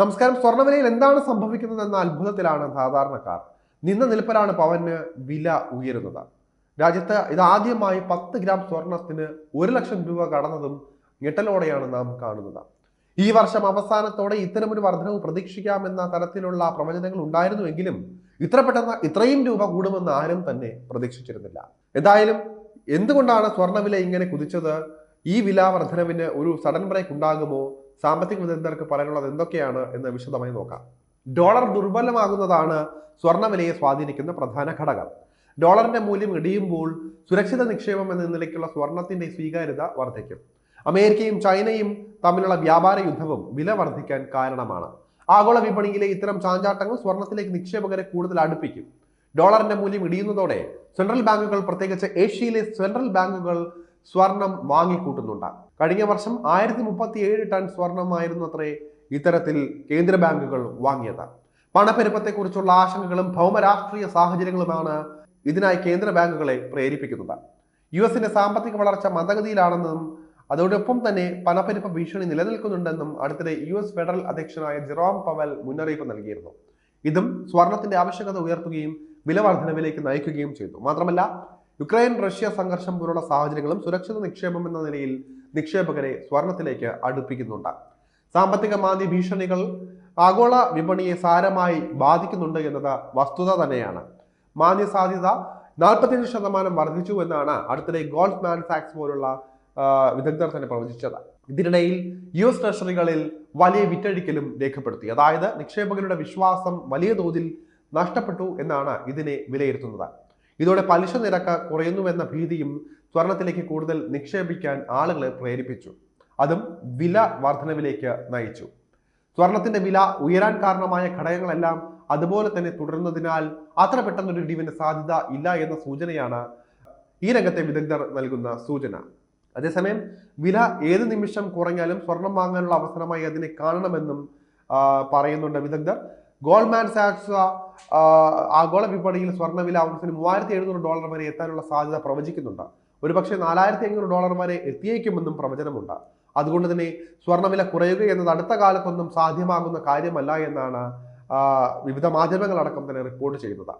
നമസ്കാരം. സ്വർണവിലയിൽ എന്താണ് സംഭവിക്കുന്നത് എന്ന അത്ഭുതത്തിലാണ് സാധാരണക്കാർ. നിന്ന നിൽപ്പലാണ് പവന് വില ഉയരുന്നത്. രാജ്യത്ത് ഇതാദ്യമായി പത്ത് ഗ്രാം സ്വർണത്തിന് ഒരു ലക്ഷം രൂപ കടന്നതും ഞെട്ടലോടെയാണ് നാം കാണുന്നത്. ഈ വർഷം അവസാനത്തോടെ ഇത്തരമൊരു വർധനവ് പ്രതീക്ഷിക്കാമെന്ന തരത്തിലുള്ള പ്രവചനങ്ങൾ ഉണ്ടായിരുന്നുവെങ്കിലും ഇത്ര പെട്ടെന്ന് ഇത്രയും രൂപ കൂടുമെന്ന് ആരും തന്നെ പ്രതീക്ഷിച്ചിരുന്നില്ല. എന്തായാലും എന്തുകൊണ്ടാണ് സ്വർണവില ഇങ്ങനെ കുതിച്ചത്? ഈ വില വർധനവിന് ഒരു സഡൻ ബ്രേക്ക് ഉണ്ടാകുമോ? സാമ്പത്തിക വിദഗ്ധർക്ക് പറയാനുള്ളത് എന്തൊക്കെയാണ് എന്ന് വിശദമായി നോക്കാം. ഡോളർ ദുർബലമാകുന്നതാണ് സ്വർണവിലയെ സ്വാധീനിക്കുന്ന പ്രധാന ഘടകം. ഡോളറിന്റെ മൂല്യം ഇടിയുമ്പോൾ സുരക്ഷിത നിക്ഷേപം എന്ന നിലയ്ക്കുള്ള സ്വർണത്തിന്റെ സ്വീകാര്യത വർദ്ധിക്കും. അമേരിക്കയും ചൈനയും തമ്മിലുള്ള വ്യാപാര യുദ്ധവും വില വർദ്ധിക്കാൻ കാരണമാണ്. ആഗോള വിപണിയിലെ ഇത്തരം ചാഞ്ചാട്ടങ്ങൾ സ്വർണത്തിലേക്ക് നിക്ഷേപകരെ കൂടുതൽ അടുപ്പിക്കും. ഡോളറിന്റെ മൂല്യം ഇടിയുന്നതോടെ സെൻട്രൽ ബാങ്കുകൾ പ്രത്യേകിച്ച് ഏഷ്യയിലെ സെൻട്രൽ ബാങ്കുകൾ സ്വർണം വാങ്ങിക്കൂട്ടുന്നുണ്ട്. കഴിഞ്ഞ വർഷം ആയിരത്തി മുപ്പത്തി ഏഴ് ടൺ സ്വർണമായിരുന്നു അത്രേ ഇത്തരത്തിൽ കേന്ദ്ര ബാങ്കുകൾ വാങ്ങിയത്. പണപ്പെരുപ്പത്തെക്കുറിച്ചുള്ള ആശങ്കകളും ഭൗമരാഷ്ട്രീയ സാഹചര്യങ്ങളുമാണ് ഇതിനായി കേന്ദ്ര ബാങ്കുകളെ പ്രേരിപ്പിക്കുന്നത്. യു എസിന്റെ സാമ്പത്തിക വളർച്ച മന്ദഗതിയിലാണെന്നും അതോടൊപ്പം തന്നെ പണപ്പെരുപ്പ ഭീഷണി നിലനിൽക്കുന്നുണ്ടെന്നും അടുത്തിടെ യു എസ് ഫെഡറൽ അധ്യക്ഷനായ ജെറോം പവൽ മുന്നറിയിപ്പ് നൽകിയിരുന്നു. ഇതും സ്വർണത്തിന്റെ ആവശ്യകത ഉയർത്തുകയും വില വർധനവിലേക്ക് നയിക്കുകയും ചെയ്തു. മാത്രമല്ല യുക്രൈൻ റഷ്യ സംഘർഷം പോലുള്ള സാഹചര്യങ്ങളും സുരക്ഷിത നിക്ഷേപം എന്ന നിലയിൽ നിക്ഷേപകരെ സ്വർണത്തിലേക്ക് അടുപ്പിക്കുന്നുണ്ട്. സാമ്പത്തിക മാന്ദ്യ ഭീഷണികൾ ആഗോള വിപണിയെ സാരമായി ബാധിക്കുന്നുണ്ട് എന്നത് വസ്തുത തന്നെയാണ്. മാന്ദ്യ സാധ്യത നാൽപ്പത്തിയഞ്ച് ശതമാനം വർദ്ധിച്ചു എന്നാണ് അടുത്തിടെ ഗോൾഡ് സാക്സ് പോലുള്ള വിദഗ്ധർ തന്നെ പ്രവചിച്ചത്. ഇതിനിടയിൽ യു എസ് ട്രഷറികളിൽ വലിയ വിറ്റഴിക്കലും രേഖപ്പെടുത്തി. അതായത് നിക്ഷേപകരുടെ വിശ്വാസം വലിയ തോതിൽ നഷ്ടപ്പെട്ടു എന്നാണ് ഇതിനെ വിലയിരുത്തുന്നത്. ഇതോടെ പലിശ നിരക്ക് കുറയുന്നുവെന്ന ഭീതിയും സ്വർണത്തിലേക്ക് കൂടുതൽ നിക്ഷേപിക്കാൻ ആളുകളെ പ്രേരിപ്പിച്ചു. അതും വില വർധനവിലേക്ക് നയിച്ചു. സ്വർണത്തിന്റെ വില ഉയരാൻ കാരണമായ ഘടകങ്ങളെല്ലാം അതുപോലെ തന്നെ തുടരുന്നതിനാൽ അത്ര പെട്ടെന്നൊരു ഇടിവിന് സാധ്യത ഇല്ല എന്ന സൂചനയാണ് ഈ രംഗത്തെ വിദഗ്ധർ നൽകുന്ന സൂചന. അതേസമയം വില ഏത് നിമിഷം കുറഞ്ഞാലും സ്വർണം വാങ്ങാനുള്ള അവസരമായി അതിനെ കാണണമെന്നും പറയുന്നുണ്ട് വിദഗ്ധർ. ഗോൾഡ്മാൻ സാക്സ് ആഗോള വിപണിയിൽ സ്വർണവില ഔൺസിന് മൂവായിരത്തി എഴുന്നൂറ് ഡോളർ വരെ എത്താനുള്ള സാധ്യത പ്രവചിക്കുന്നുണ്ട്. ഒരുപക്ഷെ നാലായിരത്തി അഞ്ഞൂറ് ഡോളർ വരെ എത്തിയേക്കുമെന്നും പ്രവചനമുണ്ട്. അതുകൊണ്ട് തന്നെ സ്വർണവില കുറയുക എന്നത് അടുത്ത കാലത്തൊന്നും സാധ്യമാകുന്ന കാര്യമല്ല എന്നാണ് വിവിധ മാധ്യമങ്ങളടക്കം തന്നെ റിപ്പോർട്ട് ചെയ്യുന്നത്.